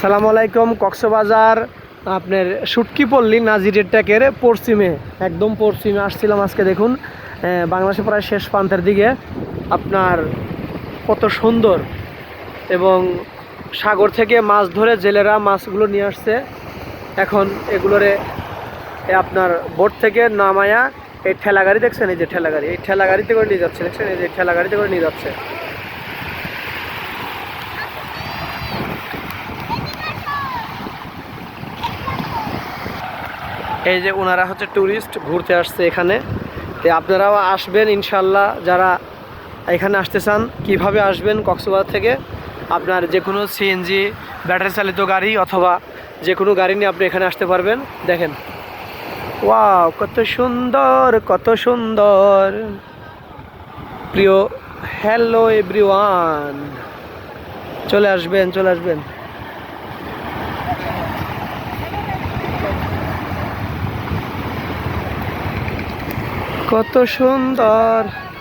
সালাম আলাইকুম, কক্সবাজার, আপনার সুটকি পল্লী, নাজিরের ট্যাকের পশ্চিমে। একদম পশ্চিমে আসছিলাম আজকে, দেখুন বাংলাদেশে প্রায় শেষ প্রান্তের দিকে। আপনার কত সুন্দর এবং সাগর থেকে মাছ ধরে জেলেরা মাছগুলো নিয়ে আসছে। এখন এগুলোরে আপনার বোট থেকে নামায়া এই ঠেলা গাড়ি দেখছেন? এই যে ঠেলা গাড়ি এই ঠেলা গাড়িতে করে নিয়ে যাচ্ছে, দেখছেন? এই যে ঠেলা গাড়িতে করে নিয়ে যাচ্ছে। এই যে ওনারা হচ্ছে ট্যুরিস্ট ঘুরতে আসছে এখানে। তো আপনারাও আসবেন ইনশাল্লাহ, যারা এখানে আসতে চান, কীভাবে আসবেন কক্সবাজার থেকে? আপনার যে কোনো সিএনজি ব্যাটারি চালিত গাড়ি অথবা যে কোনো গাড়ি নিয়ে আপনি এখানে আসতে পারবেন। দেখেন। ওয়াও, কত সুন্দর কত সুন্দর। প্রিয় হ্যালো এভরিওয়ান চলে আসবেন চলে আসবেন। কত সুন্দর।